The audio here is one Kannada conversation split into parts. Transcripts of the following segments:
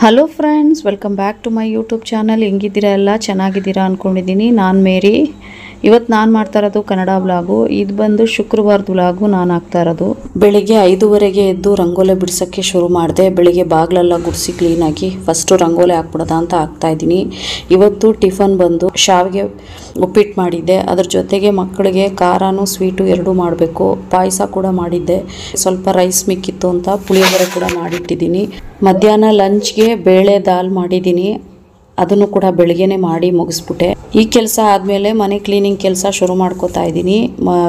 Hello friends welcome back to my YouTube channel ಹೆಂಗಿದ್ದೀರಾ ಎಲ್ಲ? ಚೆನ್ನಾಗಿದ್ದೀರಾ ಅಂದ್ಕೊಂಡಿದ್ದೀನಿ ನಾನು ಮೇರಿ. ಇವತ್ತು ನಾನು ಮಾಡ್ತಾ ಇರೋದು ಕನ್ನಡ ಬ್ಲಾಗು ಇದು ಬಂದು ಶುಕ್ರವಾರದ ಬ್ಲಾಗು ನಾನು ಹಾಕ್ತಾ ಇರೋದು. ಬೆಳಿಗ್ಗೆ ಐದುವರೆಗೆ ಎದ್ದು ರಂಗೋಲೆ ಬಿಡ್ಸೋಕ್ಕೆ ಶುರು ಮಾಡಿದೆ. ಬೆಳಿಗ್ಗೆ ಬಾಗಿಲೆಲ್ಲ ಗುಡಿಸಿ ಕ್ಲೀನಾಗಿ ಫಸ್ಟು ರಂಗೋಲೆ ಹಾಕ್ಬಿಡೋದ ಅಂತ ಹಾಕ್ತಾ ಇದ್ದೀನಿ. ಇವತ್ತು ಟಿಫನ್ ಬಂದು ಶಾವಿಗೆ ಉಪ್ಪಿಟ್ಟು ಮಾಡಿದ್ದೆ. ಅದ್ರ ಜೊತೆಗೆ ಮಕ್ಕಳಿಗೆ ಖಾರನೂ ಸ್ವೀಟು ಎರಡೂ ಮಾಡಬೇಕು. ಪಾಯಸ ಕೂಡ ಮಾಡಿದ್ದೆ. ಸ್ವಲ್ಪ ರೈಸ್ ಮಿಕ್ಕಿತ್ತು ಅಂತ ಪುಳಿಯೋಗರೆ ಕೂಡ ಮಾಡಿಟ್ಟಿದ್ದೀನಿ. ಮಧ್ಯಾಹ್ನ ಲಂಚ್ಗೆ ಬೇಳೆ ದಾಲ್ ಮಾಡಿದ್ದೀನಿ. ಅದನ್ನು ಕೂಡ ಬೆಳಿಗ್ಗೆನೆ ಮಾಡಿ ಮುಗಿಸ್ಬಿಟ್ಟೆ. ಈ ಕೆಲಸ ಆದಮೇಲೆ ಮನೆ ಕ್ಲೀನಿಂಗ್ ಕೆಲಸ ಶುರು ಮಾಡ್ಕೋತಾ ಇದ್ದೀನಿ.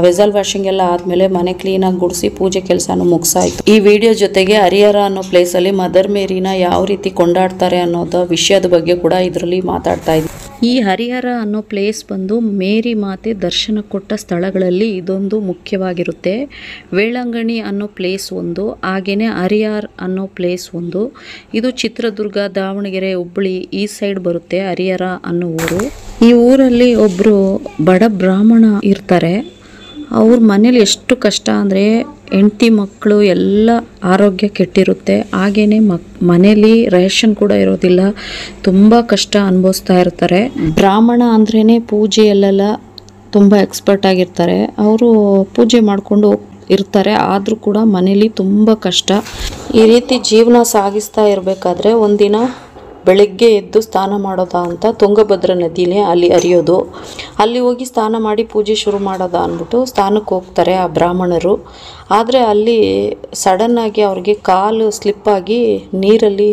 ವೆಸಲ್ ವಾಷಿಂಗ್ ಎಲ್ಲ ಆದಮೇಲೆ ಮನೆ ಕ್ಲೀನಾಗಿ ಗುಡಿಸಿ ಪೂಜೆ ಕೆಲಸನೂ ಮುಗಿಸಾಯ್ತು. ಈ ವಿಡಿಯೋ ಜೊತೆಗೆ ಹರಿಹರ ಅನ್ನೋ ಪ್ಲೇಸಲ್ಲಿ ಮದರ್ ಮೇರಿನ ಯಾವ ರೀತಿ ಕೊಂಡಾಡ್ತಾರೆ ಅನ್ನೋದ ವಿಷಯದ ಬಗ್ಗೆ ಕೂಡ ಇದರಲ್ಲಿ ಮಾತಾಡ್ತಾ ಇದ್ದೀನಿ ಈ ಹರಿಹರ ಅನ್ನೋ ಪ್ಲೇಸ್ ಬಂದು ಮೇರಿ ಮಾತೆ ದರ್ಶನ ಕೊಟ್ಟ ಸ್ಥಳಗಳಲ್ಲಿ ಇದೊಂದು ಮುಖ್ಯವಾಗಿರುತ್ತೆ. ವೇಳಂಗಣಿ ಅನ್ನೋ ಪ್ಲೇಸ್ ಒಂದು ಹಾಗೆಯೇ ಹರಿಹರ್ ಅನ್ನೋ ಪ್ಲೇಸ್ ಒಂದು. ಇದು ಚಿತ್ರದುರ್ಗ, ದಾವಣಗೆರೆ, ಹುಬ್ಬಳ್ಳಿ ಈ ಸೈಡ್ ಬರುತ್ತೆ ಹರಿಹರ ಅನ್ನೋ ಊರು. ಈ ಊರಲ್ಲಿ ಒಬ್ಬರು ಬಡ ಬ್ರಾಹ್ಮಣ ಇರ್ತಾರೆ. ಅವ್ರ ಮನೇಲಿ ಎಷ್ಟು ಕಷ್ಟ ಅಂದರೆ ಹೆಂಡತಿ ಮಕ್ಕಳು ಎಲ್ಲ ಆರೋಗ್ಯ ಕೆಟ್ಟಿರುತ್ತೆ. ಹಾಗೇನೆ ಮಕ್, ಮನೇಲಿ ರೇಷನ್ ಕೂಡ ಇರೋದಿಲ್ಲ. ತುಂಬ ಕಷ್ಟ ಅನುಭವಿಸ್ತಾ ಇರ್ತಾರೆ. ಬ್ರಾಹ್ಮಣ ಅಂದ್ರೇ ಪೂಜೆಯಲ್ಲೆಲ್ಲ ತುಂಬ ಎಕ್ಸ್ಪರ್ಟ್ ಆಗಿರ್ತಾರೆ. ಅವರು ಪೂಜೆ ಮಾಡಿಕೊಂಡು ಇರ್ತಾರೆ. ಆದರೂ ಕೂಡ ಮನೇಲಿ ತುಂಬ ಕಷ್ಟ. ಈ ರೀತಿ ಜೀವನ ಸಾಗಿಸ್ತಾ ಇರಬೇಕಾದ್ರೆ ಒಂದಿನ ಬೆಳಗ್ಗೆ ಎದ್ದು ಸ್ನಾನ ಮಾಡೋದಾ ಅಂತ ತುಂಗಭದ್ರಾ ನದಿನೇ ಅಲ್ಲಿ ಹರಿಯೋದು. ಅಲ್ಲಿ ಹೋಗಿ ಸ್ನಾನ ಮಾಡಿ ಪೂಜೆ ಶುರು ಮಾಡೋದಾ ಅಂದ್ಬಿಟ್ಟು ಸ್ನಾನಕ್ಕೆ ಹೋಗ್ತಾರೆ ಆ ಬ್ರಾಹ್ಮಣರು. ಆದರೆ ಅಲ್ಲಿ ಸಡನ್ನಾಗಿ ಅವ್ರಿಗೆ ಕಾಲು ಸ್ಲಿಪ್ಪಾಗಿ ನೀರಲ್ಲಿ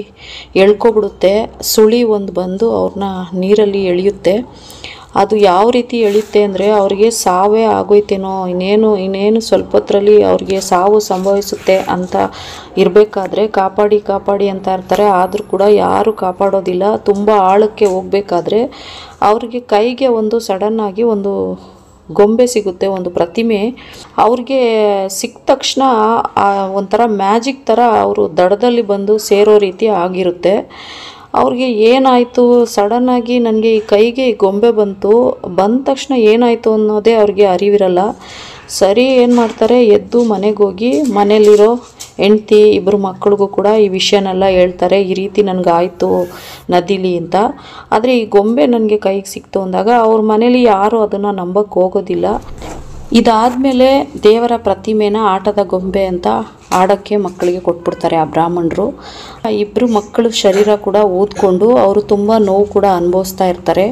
ಎಳ್ಕೊಬಿಡುತ್ತೆ. ಸುಳಿ ಒಂದು ಬಂದು ಅವ್ರನ್ನ ನೀರಲ್ಲಿ ಎಳೆಯುತ್ತೆ. ಅದು ಯಾವ ರೀತಿ ಎಳಿತೆ ಅಂದರೆ ಅವ್ರಿಗೆ ಸಾವೇ ಆಗೋಯ್ತೇನೋ, ಇನ್ನೇನು ಇನ್ನೇನು ಸ್ವಲ್ಪ ಹೊತ್ತರಲ್ಲಿ ಅವ್ರಿಗೆ ಸಾವು ಸಂಭವಿಸುತ್ತೆ ಅಂತ ಇರಬೇಕಾದ್ರೆ ಕಾಪಾಡಿ ಕಾಪಾಡಿ ಅಂತ ಇರ್ತಾರೆ. ಆದರೂ ಕೂಡ ಯಾರು ಕಾಪಾಡೋದಿಲ್ಲ. ತುಂಬ ಆಳಕ್ಕೆ ಹೋಗಬೇಕಾದ್ರೆ ಅವ್ರಿಗೆ ಕೈಗೆ ಒಂದು ಸಡನ್ನಾಗಿ ಒಂದು ಗೊಂಬೆ ಸಿಗುತ್ತೆ, ಒಂದು ಪ್ರತಿಮೆ. ಅವ್ರಿಗೆ ಸಿಕ್ಕ ತಕ್ಷಣ ಒಂಥರ ಮ್ಯಾಜಿಕ್ ಥರ ಅವರು ದಡದಲ್ಲಿ ಬಂದು ಸೇರೋ ರೀತಿ ಆಗಿರುತ್ತೆ. ಅವ್ರಿಗೆ ಏನಾಯಿತು? ಸಡನ್ನಾಗಿ ನನಗೆ ಈ ಕೈಗೆ ಗೊಂಬೆ ಬಂತು. ಬಂದ ತಕ್ಷಣ ಏನಾಯಿತು ಅನ್ನೋದೇ ಅವ್ರಿಗೆ ಅರಿವಿರಲ್ಲ. ಸರಿ, ಏನು ಮಾಡ್ತಾರೆ? ಎದ್ದು ಮನೆಗೆ ಹೋಗಿ ಮನೇಲಿರೋ ಹೆಂಡ್ತಿ ಇಬ್ಬರು ಮಕ್ಕಳಿಗೂ ಕೂಡ ಈ ವಿಷಯನೆಲ್ಲ ಹೇಳ್ತಾರೆ. ಈ ರೀತಿ ನನಗಾಯಿತು ನದಿಲಿ ಅಂತ. ಆದರೆ ಈ ಗೊಂಬೆ ನನಗೆ ಕೈಗೆ ಸಿಕ್ತು ಅಂದಾಗ ಅವ್ರ ಮನೇಲಿ ಯಾರೂ ಅದನ್ನು ನಂಬಕ್ಕೆ ಹೋಗೋದಿಲ್ಲ. ಇದಾದಮೇಲೆ ದೇವರ ಪ್ರತಿಮೆನ ಆಟದ ಗೊಂಬೆ ಅಂತ ಆಡೋಕ್ಕೆ ಮಕ್ಕಳಿಗೆ ಕೊಟ್ಬಿಡ್ತಾರೆ ಆ ಬ್ರಾಹ್ಮಣರು. ಇಬ್ಬರು ಮಕ್ಕಳು ಶರೀರ ಕೂಡ ಊದ್ಕೊಂಡು ಅವರು ತುಂಬ ನೋವು ಕೂಡ ಅನುಭವಿಸ್ತಾ ಇರ್ತಾರೆ.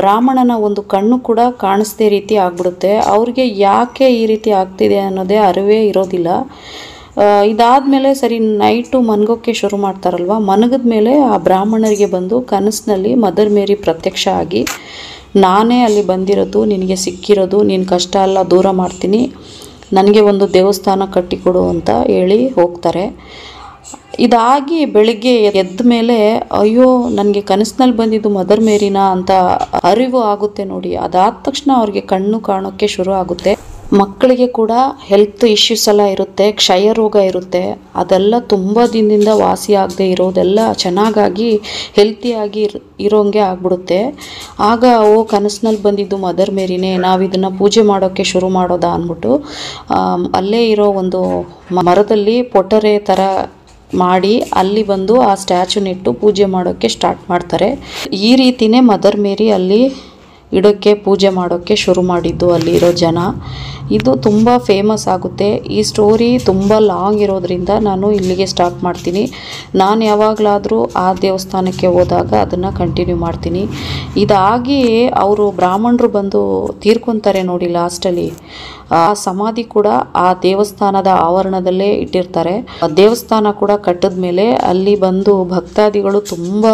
ಬ್ರಾಹ್ಮಣನ ಒಂದು ಕಣ್ಣು ಕೂಡ ಕಾಣಿಸ್ದೇ ರೀತಿ ಆಗ್ಬಿಡುತ್ತೆ. ಅವ್ರಿಗೆ ಯಾಕೆ ಈ ರೀತಿ ಆಗ್ತಿದೆ ಅನ್ನೋದೇ ಅರಿವೇ ಇರೋದಿಲ್ಲ. ಇದಾದಮೇಲೆ ಸರಿ, ನೈಟು ಮನ್ಗೋಕ್ಕೆ ಶುರು ಮಾಡ್ತಾರಲ್ವ? ಮನಗದ ಮೇಲೆ ಆ ಬ್ರಾಹ್ಮಣರಿಗೆ ಬಂದು ಕನಸಿನಲ್ಲಿ ಮದರ್ ಮೇರಿ ಪ್ರತ್ಯಕ್ಷ ಆಗಿ ನಾನೇ ಅಲ್ಲಿ ಬಂದಿರೋದು, ನಿನಗೆ ಸಿಕ್ಕಿರೋದು, ನೀನು ಕಷ್ಟ ಎಲ್ಲ ದೂರ ಮಾಡ್ತೀನಿ. ನನಗೆ ಒಂದು ದೇವಸ್ಥಾನ ಕಟ್ಟಿಕೊಡು ಅಂತ ಹೇಳಿ ಹೋಗ್ತಾರೆ. ಇದಾಗಿ ಬೆಳಿಗ್ಗೆ ಎದ್ದ ಮೇಲೆ, ಅಯ್ಯೋ, ನನಗೆ ಕನಸಿನಲ್ಲಿ ಬಂದಿದ್ದು ಮದರ್ ಮೇರಿನ ಅಂತ ಅರಿವು ಆಗುತ್ತೆ ನೋಡಿ. ಅದಾದ ತಕ್ಷಣ ಅವ್ರಿಗೆ ಕಣ್ಣು ಕಾಣೋಕ್ಕೆ ಶುರು ಆಗುತ್ತೆ. ಮಕ್ಕಳಿಗೆ ಕೂಡ ಹೆಲ್ತ್ ಇಶ್ಯೂಸ್ ಎಲ್ಲ ಇರುತ್ತೆ, ಕ್ಷಯ ರೋಗ ಇರುತ್ತೆ. ಅದೆಲ್ಲ ತುಂಬ ದಿನದಿಂದ ವಾಸಿ ಆಗದೆ ಇರೋದೆಲ್ಲ ಚೆನ್ನಾಗಾಗಿ ಹೆಲ್ತಿಯಾಗಿ ಇರ್, ಇರೋಂಗೆ ಆಗ್ಬಿಡುತ್ತೆ. ಆಗ ಓ ಕನಸಿನಲ್ಲಿ ಬಂದಿದ್ದು ಮದರ್ ಮೇರಿನೇ, ನಾವು ಇದನ್ನು ಪೂಜೆ ಮಾಡೋಕ್ಕೆ ಶುರು ಮಾಡೋದಾ ಅಂದ್ಬಿಟ್ಟು ಅಲ್ಲೇ ಇರೋ ಒಂದು ಮರದಲ್ಲಿ ಪೊಟರೆ ಥರ ಮಾಡಿ ಅಲ್ಲಿ ಬಂದು ಆ ಸ್ಟ್ಯಾಚುನಿಟ್ಟು ಪೂಜೆ ಮಾಡೋಕ್ಕೆ ಸ್ಟಾರ್ಟ್ ಮಾಡ್ತಾರೆ. ಈ ರೀತಿಯೇ ಮದರ್ ಮೇರಿ ಅಲ್ಲಿ ಇಡೋಕ್ಕೆ ಪೂಜೆ ಮಾಡೋಕ್ಕೆ ಶುರು ಮಾಡಿದ್ದು ಅಲ್ಲಿರೋ ಜನ. ಇದು ತುಂಬ ಫೇಮಸ್ ಆಗುತ್ತೆ. ಈ ಸ್ಟೋರಿ ತುಂಬ ಲಾಂಗ್ ಇರೋದ್ರಿಂದ ನಾನು ಇಲ್ಲಿಗೆ ಸ್ಟಾರ್ಟ್ ಮಾಡ್ತೀನಿ. ನಾನು ಯಾವಾಗಲಾದರೂ ಆ ದೇವಸ್ಥಾನಕ್ಕೆ ಹೋದಾಗ ಅದನ್ನು ಕಂಟಿನ್ಯೂ ಮಾಡ್ತೀನಿ. ಇದಾಗಿ ಅವರು ಬ್ರಾಹ್ಮಣರು ಬಂದು ತೀರ್ಕೊತಾರೆ ನೋಡಿ ಲಾಸ್ಟಲ್ಲಿ ಆ ಸಮಾಧಿ ಕೂಡ ಆ ದೇವಸ್ಥಾನದ ಆವರಣದಲ್ಲೇ ಇಟ್ಟಿರ್ತಾರೆ. ದೇವಸ್ಥಾನ ಕೂಡ ಕಟ್ಟಿದ ಮೇಲೆ ಅಲ್ಲಿ ಬಂದು ಭಕ್ತಾದಿಗಳು ತುಂಬ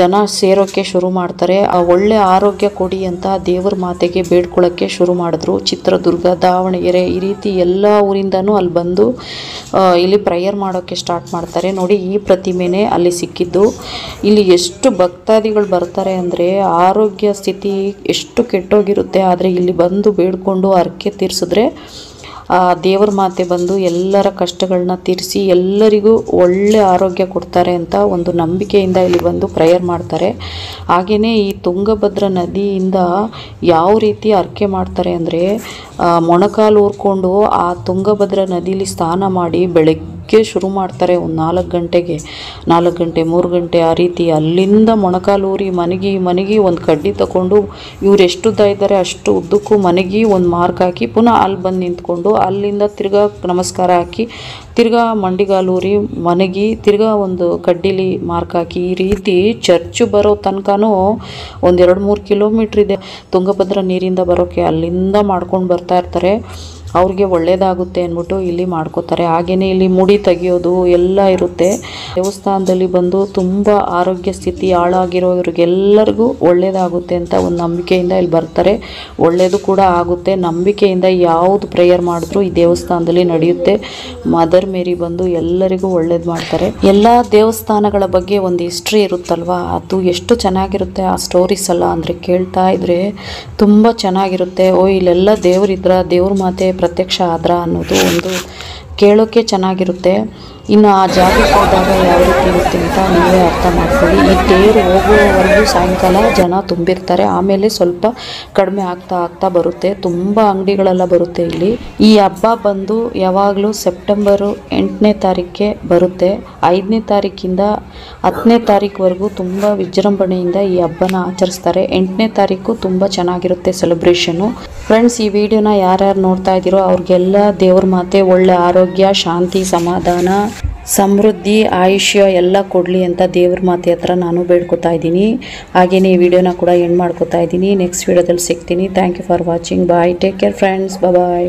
ಜನ ಸೇರೋಕ್ಕೆ ಶುರು ಮಾಡ್ತಾರೆ. ಆ ಒಳ್ಳೆ ಆರೋಗ್ಯ ಕೊಡಿ ಅಂತ ದೇವರ ಮಾತೆಗೆ ಬೇಡ್ಕೊಳ್ಳೋಕ್ಕೆ ಶುರು ಮಾಡಿದ್ರು. ಚಿತ್ರದುರ್ಗ, ದಾವಣಗೆರೆ ಈ ರೀತಿ ಎಲ್ಲ ಊರಿಂದನೂ ಅಲ್ಲಿ ಬಂದು ಇಲ್ಲಿ ಪ್ರೇಯರ್ ಮಾಡೋಕ್ಕೆ ಸ್ಟಾರ್ಟ್ ಮಾಡ್ತಾರೆ. ನೋಡಿ ಈ ಪ್ರತಿಮೆನೇ ಅಲ್ಲಿ ಸಿಕ್ಕಿದ್ದು. ಇಲ್ಲಿ ಎಷ್ಟು ಭಕ್ತಾದಿಗಳು ಬರ್ತಾರೆ ಅಂದರೆ ಆರೋಗ್ಯ ಸ್ಥಿತಿ ಎಷ್ಟು ಕೆಟ್ಟೋಗಿರುತ್ತೆ. ಆದರೆ ಇಲ್ಲಿ ಬಂದು ಬೇಡ್ಕೊಂಡು ಹರಕೆ ತೀರಿಸಿದ್ರೆ ಆ ದೇವ್ರ ಮಾತೆ ಬಂದು ಎಲ್ಲರ ಕಷ್ಟಗಳನ್ನ ತೀರಿಸಿ ಎಲ್ಲರಿಗೂ ಒಳ್ಳೆ ಆರೋಗ್ಯ ಕೊಡ್ತಾರೆ ಅಂತ ಒಂದು ನಂಬಿಕೆಯಿಂದ ಇಲ್ಲಿ ಬಂದು ಪ್ರೇಯರ್ ಮಾಡ್ತಾರೆ. ಹಾಗೆಯೇ ಈ ತುಂಗಭದ್ರಾ ನದಿಯಿಂದ ಯಾವ ರೀತಿ ಅರ್ಕೆ ಮಾಡ್ತಾರೆ ಅಂದರೆ ಮೊಣಕಾಲು ಊರ್ಕೊಂಡು ಆ ತುಂಗಭದ್ರಾ ನದಿಲಿ ಸ್ನಾನ ಮಾಡಿ ಬೆಳಗ್ಗೆ ಶುರು ಮಾಡ್ತಾರೆ ಒಂದು ನಾಲ್ಕು ಗಂಟೆಗೆ. ನಾಲ್ಕು ಗಂಟೆ, ಮೂರು ಗಂಟೆ ಆ ರೀತಿ ಅಲ್ಲಿಂದ ಮೊಣಕಾಲೂರಿ ಮನೆಗೆ, ಮನಗಿ ಒಂದು ಕಡ್ಡಿ ತಗೊಂಡು ಇವ್ರು ಎಷ್ಟು ಉದ್ದ ಇದ್ದಾರೆ ಅಷ್ಟು ಉದ್ದಕ್ಕೂ ಮನಗಿ ಒಂದು ಮಾರ್ಕ್ ಹಾಕಿ ಪುನಃ ಅಲ್ಲಿ ಬಂದು ನಿಂತ್ಕೊಂಡು ಅಲ್ಲಿಂದ ತಿರ್ಗಾ ನಮಸ್ಕಾರ ಹಾಕಿ ತಿರ್ಗಾ ಮಂಡಿಗಾಲೂರಿ ಮನಗಿ ತಿರ್ಗಾ ಒಂದು ಕಡ್ಡಿಲಿ ಮಾರ್ಕ್ ಹಾಕಿ ಈ ರೀತಿ ಚರ್ಚು ಬರೋ ತನಕನೂ ಒಂದು ಎರಡು ಮೂರು ಕಿಲೋಮೀಟ್ರ್ ಇದೆ. ತುಂಗಭದ್ರಾ ನೀರಿಂದ ಬರೋಕ್ಕೆ ಅಲ್ಲಿಂದ ಮಾಡ್ಕೊಂಡು ಬರ್ತಾ ಇರ್ತಾರೆ. ಅವ್ರಿಗೆ ಒಳ್ಳೇದಾಗುತ್ತೆ ಅಂದ್ಬಿಟ್ಟು ಇಲ್ಲಿ ಮಾಡ್ಕೋತಾರೆ. ಹಾಗೆಯೇ ಇಲ್ಲಿ ಮುಡಿ ತೆಗೆಯೋದು ಎಲ್ಲ ಇರುತ್ತೆ. ದೇವಸ್ಥಾನದಲ್ಲಿ ಬಂದು ತುಂಬ ಆರೋಗ್ಯ ಸ್ಥಿತಿ ಹಾಳಾಗಿರೋರಿಗೆಲ್ಲರಿಗೂ ಒಳ್ಳೇದಾಗುತ್ತೆ ಅಂತ ಒಂದು ನಂಬಿಕೆಯಿಂದ ಇಲ್ಲಿ ಬರ್ತಾರೆ. ಒಳ್ಳೇದು ಕೂಡ ಆಗುತ್ತೆ. ನಂಬಿಕೆಯಿಂದ ಯಾವುದು ಪ್ರೇಯರ್ ಮಾಡಿದ್ರು ಈ ದೇವಸ್ಥಾನದಲ್ಲಿ ನಡೆಯುತ್ತೆ. ಮದರ್ ಮೇರಿ ಬಂದು ಎಲ್ಲರಿಗೂ ಒಳ್ಳೇದು ಮಾಡ್ತಾರೆ. ಎಲ್ಲ ದೇವಸ್ಥಾನಗಳ ಬಗ್ಗೆ ಒಂದು ಹಿಸ್ಟ್ರಿ ಇರುತ್ತಲ್ವಾ? ಅದು ಎಷ್ಟು ಚೆನ್ನಾಗಿರುತ್ತೆ ಆ ಸ್ಟೋರೀಸ್ ಎಲ್ಲ ಅಂದರೆ ಕೇಳ್ತಾ ಇದ್ರೆ ತುಂಬ ಚೆನ್ನಾಗಿರುತ್ತೆ. ಓ, ಇಲ್ಲೆಲ್ಲ ದೇವರಿದ್ರ, ದೇವ್ರ ಮಾತೆ ಪ್ರತ್ಯಕ್ಷ ಆದ್ರ ಅನ್ನೋದು ಒಂದು ಕೇಳೋಕೆ ಚೆನ್ನಾಗಿರುತ್ತೆ. ಇನ್ನು ಆ ಜಾಗಕ್ಕೆ ಹೋದಾಗ ಯಾವ ರೀತಿ ಇರುತ್ತೆ ಅಂತ ನೀವೇ ಅರ್ಥ ಮಾಡ್ಕೊಳ್ಳಿ. ಈ ತೇರು ಹೋಗುವವರೆಗೂ ಸಾಯಂಕಾಲ ಜನ ತುಂಬಿರ್ತಾರೆ. ಆಮೇಲೆ ಸ್ವಲ್ಪ ಕಡಿಮೆ ಆಗ್ತಾ ಆಗ್ತಾ ಬರುತ್ತೆ. ತುಂಬ ಅಂಗಡಿಗಳೆಲ್ಲ ಬರುತ್ತೆ ಇಲ್ಲಿ. ಈ ಹಬ್ಬ ಬಂದು ಯಾವಾಗಲೂ ಸೆಪ್ಟೆಂಬರು ಎಂಟನೇ ತಾರೀಕಿಗೆ ಬರುತ್ತೆ. ಐದನೇ ತಾರೀಕಿಂದ ಹತ್ತನೇ ತಾರೀಕುವರೆಗೂ ತುಂಬ ವಿಜೃಂಭಣೆಯಿಂದ ಈ ಹಬ್ಬನ ಆಚರಿಸ್ತಾರೆ. ಎಂಟನೇ ತಾರೀಕು ತುಂಬ ಚೆನ್ನಾಗಿರುತ್ತೆ ಸೆಲೆಬ್ರೇಷನು ಫ್ರೆಂಡ್ಸ್ ಈ ವಿಡಿಯೋನ ಯಾರ್ಯಾರು ನೋಡ್ತಾ ಇದ್ದೀರೋ ಅವ್ರಿಗೆಲ್ಲ ದೇವ್ರ ಮಾತೆ ಒಳ್ಳೆ ಆರೋಗ್ಯ, ಶಾಂತಿ, ಸಮಾಧಾನ. ಸಮೃದ್ಧಿ, ಆಯುಷ್ಯ ಎಲ್ಲ ಕೊಡಲಿ ಅಂತ ದೇವ್ರ ಮಾತೆ ಹತ್ರ ನಾನು ಬೇಡ್ಕೊತಾ ಇದ್ದೀನಿ. ಹಾಗೆಯೇ ಈ ವಿಡಿಯೋನ ಕೂಡ ಎಂಡ್ ಮಾಡ್ಕೊತಾ ಇದ್ದೀನಿ. ನೆಕ್ಸ್ಟ್ ವಿಡಿಯೋದಲ್ಲಿ ಸಿಗ್ತೀನಿ. Thank you for watching bye take care friends bye